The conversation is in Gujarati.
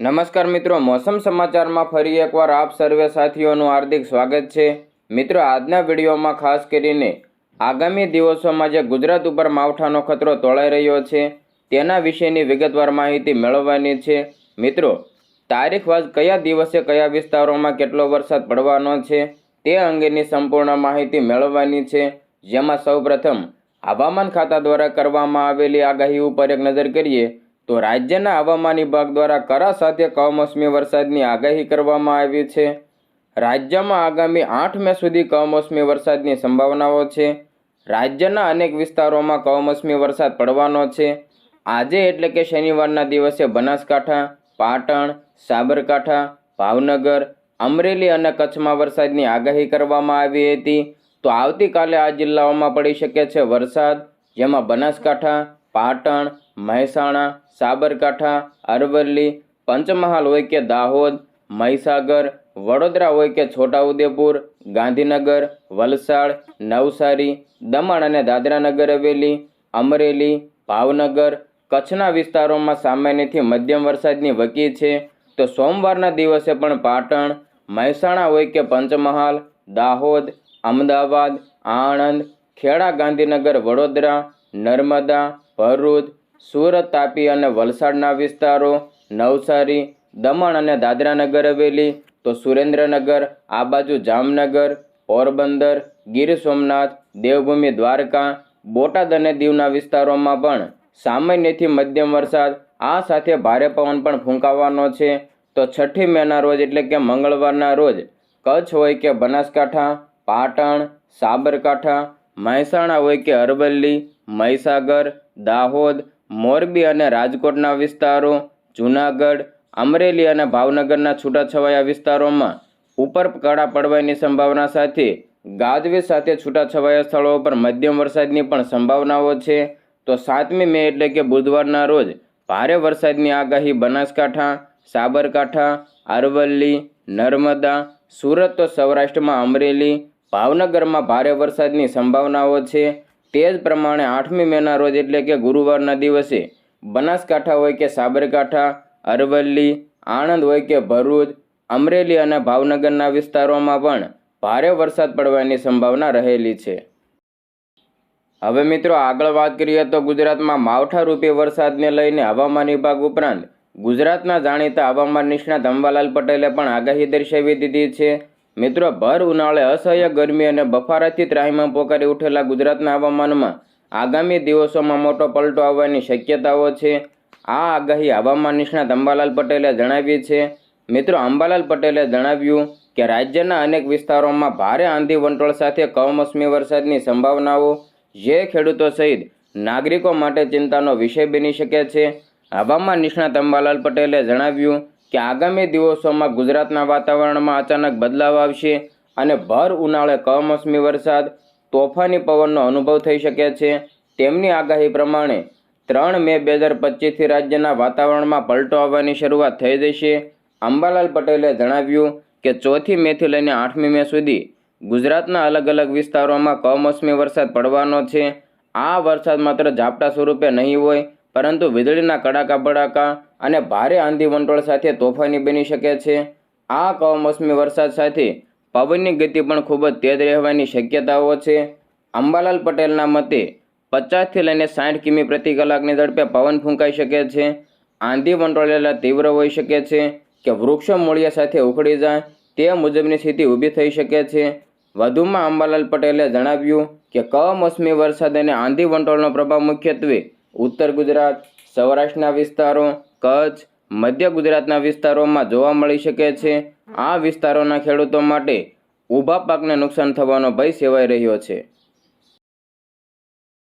નમસ્કાર મિત્રો, મોસમ સમાચારમાં ફરી એકવાર આપ સર્વે સાથીઓનું હાર્દિક સ્વાગત છે. મિત્રો, આજના વિડીયોમાં ખાસ કરીને આગામી દિવસોમાં જે ગુજરાત ઉપર માવઠાનો ખતરો તોળાઈ રહ્યો છે, તેના વિશેની વિગતવાર માહિતી મેળવવાની છે. મિત્રો, તારીખ વાજ કયા દિવસે કયા વિસ્તારોમાં કેટલો વરસાદ પડવાનો છે, તે અંગેની સંપૂર્ણ માહિતી મેળવવાની છે. જેમાં સૌપ્રથમ હવામાન ખાતા દ્વારા કરવામાં આવેલી આગાહી ઉપર એક નજર કરીએ તો રાજ્યના હવામાન વિભાગ દ્વારા કરા સાથે કમોસમી વરસાદની આગાહી કરવામાં આવી છે. રાજ્યમાં આગામી આઠ મે સુધી કમોસમી વરસાદની સંભાવનાઓ છે. રાજ્યના અનેક વિસ્તારોમાં કમોસમી વરસાદ પડવાનો છે. આજે એટલે કે શનિવારના દિવસે બનાસકાંઠા, પાટણ, સાબરકાંઠા, ભાવનગર, અમરેલી અને કચ્છમાં વરસાદની આગાહી કરવામાં આવી હતી. તો આવતીકાલે આ જિલ્લાઓમાં પડી શકે છે વરસાદ, જેમાં બનાસકાંઠા, પાટણ મહેસાણા, સાબરકાંઠા, અરવલ્લી, પંચમહાલ હોય કે દાહોદ, મહીસાગર, વડોદરા હોય કે છોટાઉદેપુર, ગાંધીનગર, વલસાડ, નવસારી, દમણ અને દાદરાનગર હવેલી, અમરેલી, ભાવનગર, કચ્છના વિસ્તારોમાં સામાન્યથી મધ્યમ વરસાદની વકી છે. તો સોમવારના દિવસે પણ પાટણ, મહેસાણા હોય કે પંચમહાલ, દાહોદ, અમદાવાદ, આણંદ, ખેડા, ગાંધીનગર, વડોદરા, નર્મદા, ભરૂચ સુરત તાપી અને વલસાડના વિસ્તારો, નવસારી, દમણ અને દાદરાનગર હવેલી, તો સુરેન્દ્રનગર, આ બાજુ જામનગર, પોરબંદર, ગીર સોમનાથ, દેવભૂમિ, દ્વારકા, બોટાદ અને દીવના વિસ્તારોમાં પણ સામાન્યથી મધ્યમ વરસાદ, આ સાથે ભારે પવન પણ ફૂંકાવાનો છે. તો છઠ્ઠી મેના રોજ એટલે કે મંગળવારના રોજ કચ્છ હોય કે બનાસકાંઠા, પાટણ, સાબરકાંઠા, મહેસાણા હોય કે અરવલ્લી, મહીસાગર, દાહોદ મોરબી અને રાજકોટના વિસ્તારો, જૂનાગઢ, અમરેલી અને ભાવનગરના છૂટાછવાયા વિસ્તારોમાં ઉપર કળા પડવાની સંભાવના સાથે ગાજવીજ સાથે છૂટાછવાયા સ્થળો પર મધ્યમ વરસાદની પણ સંભાવનાઓ છે. તો સાતમી મે એટલે કે બુધવારના રોજ ભારે વરસાદની આગાહી બનાસકાંઠા, સાબરકાંઠા, અરવલ્લી, નર્મદા, સુરત તો સૌરાષ્ટ્રમાં અમરેલી, ભાવનગરમાં ભારે વરસાદની સંભાવનાઓ છે. તે જ પ્રમાણે આઠમી મેના રોજ એટલે કે ગુરુવારના દિવસે બનાસકાંઠા હોય કે સાબરકાંઠા, અરવલ્લી, આણંદ હોય કે ભરૂચ, અમરેલી અને ભાવનગરના વિસ્તારોમાં પણ ભારે વરસાદ પડવાની સંભાવના રહેલી છે. હવે મિત્રો આગળ વાત કરીએ તો ગુજરાતમાં માવઠારૂપી વરસાદને લઈને હવામાન વિભાગ ઉપરાંત ગુજરાતના જાણીતા હવામાન નિષ્ણાત અંબાલાલ પટેલે પણ આગાહી દર્શાવી દીધી છે. મિત્રો, ભર ઉનાળે અસહ્ય ગરમી અને બફારાથી ત્રાહીમાં પોકારી ઉઠેલા ગુજરાતના હવામાનમાં આગામી દિવસોમાં મોટો પલટો આવવાની શક્યતાઓ છે. આ આગાહી હવામાન નિષ્ણાત અંબાલાલ પટેલે જણાવી છે. મિત્રો, અંબાલાલ પટેલે જણાવ્યું કે, રાજ્યના અનેક વિસ્તારોમાં ભારે આંધી વંટોળ સાથે કમોસમી વરસાદની સંભાવનાઓ જે ખેડૂતો સહિત નાગરિકો માટે ચિંતાનો વિષય બની શકે છે. હવામાન નિષ્ણાત અંબાલાલ પટેલે જણાવ્યું કે આગામી દિવસોમાં ગુજરાતના વાતાવરણમાં અચાનક બદલાવ આવશે અને ભર ઉનાળે કમોસમી વરસાદ, તોફાની પવનનો અનુભવ થઈ શકે છે. તેમની આગાહી પ્રમાણે ત્રણ મે બે હજાર પચીસથી રાજ્યના વાતાવરણમાં પલટો આવવાની શરૂઆત થઈ જશે અંબાલાલ પટેલે જણાવ્યું કે ચોથી મેથી લઈને આઠમી મે સુધી ગુજરાતના અલગ અલગ વિસ્તારોમાં કમોસમી વરસાદ પડવાનો છે. આ વરસાદ માત્ર ઝાપટા સ્વરૂપે નહીં હોય પરંતુ વીજળીના કડાકા ભડાકા અને ભારે આંધી વંટોળ સાથે તોફાની બની શકે છે. આ કમોસમી વરસાદ સાથે પવનની ગતિ પણ ખૂબ જ તેજ રહેવાની શક્યતાઓ છે. અંબાલાલ પટેલના મતે, પચાસથી લઈને સાઠ કિમી પ્રતિ કલાકની ઝડપે પવન ફૂંકાઈ શકે છે. આંધી વંટોળેલા તીવ્ર હોઈ શકે છે કે વૃક્ષો મૂળિયા સાથે ઉખડી જાય તે મુજબની સ્થિતિ ઊભી થઈ શકે છે. વધુમાં અંબાલાલ પટેલે જણાવ્યું કે, કમોસમી વરસાદ અને આંધી વંટોળનો પ્રભાવ મુખ્યત્વે ઉત્તર ગુજરાત, સૌરાષ્ટ્રના વિસ્તારો, કચ્છ, મધ્ય ગુજરાતના વિસ્તારોમાં જોવા મળી શકે છે. આ વિસ્તારોના ખેડૂતો માટે ઊભા પાકને નુકસાન થવાનો ભય સેવાઈ રહ્યો છે.